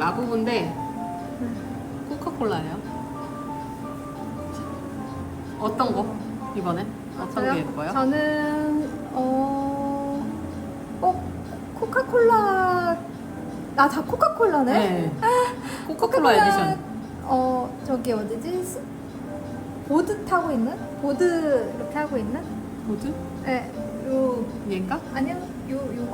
라부부인데 코카콜라예요. 어떤 거 이번에 어떤? 게 예뻐요? 저는 어, 어 코카콜라 아다 코카콜라네. 네. 코카콜라 에디션. 어 저기 어디지? 스- 보드 타고 있는? 보드 이렇게 하고 있는? 보드? 네, 요 얘인가? 아니요, 요 요거?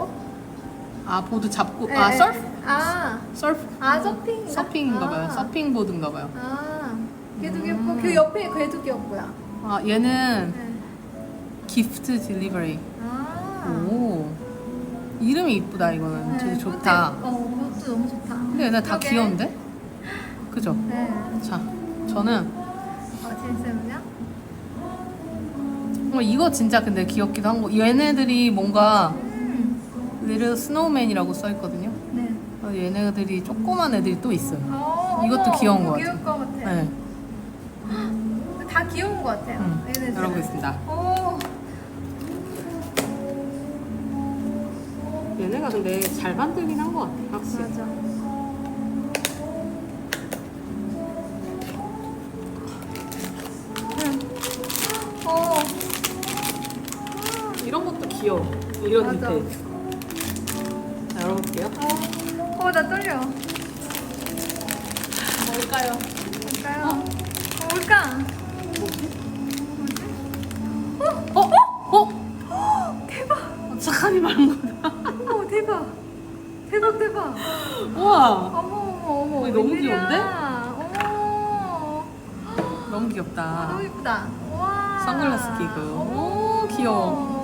아 보드 잡고 네, 아 네. 서프? 아, 서프? 아 서핑인가? 서핑인가 봐요. 아. 서핑 보드인가 봐요. 아, 걔도 음. 귀엽고 그 옆에 걔도 귀엽고요. 아 얘는 네. 기프트 딜리버리. 아. 오 이름이 이쁘다 이거는 네, 되게 좋다. 그것도, 어, 그것도 너무 좋다. 근데 얘네 다 그러게. 귀여운데? 그죠? 네. 자 저는 어, 진쌤은요? 어, 이거 진짜 근데 귀엽기도 한 거. 얘네들이 뭔가 음. 리를 스노우맨이라고 써 있거든요. 네. 어, 얘네들이 조그만 애들이 또 있어요. 어, 이것도 어머, 귀여운 것 이거 같아. 귀여울 것 같아. 네, 다 귀여운 것 같아요. 음, 얘네들. 이러고 있습니다. 오. 얘네가 근데 잘 만들긴 한 것 같아, 확실히. 맞아. 응. 어. 이런 것도 귀여워. 이런 맞아. 디테일. 자, 열어볼게요. 어. 어, 나 떨려. 뭘까요? 뭘까요? 어, 뭘까? 어? 어? 대박. 착한이 말한 거다. 어머, 대박. 대박, 대박. 우와. 어머, 어머, 어머. 어, 너무 웬일이야. 귀여운데? 어머. 너무 귀엽다. 너무 이쁘다. 와. 선글라스 끼고. 오. 귀여워.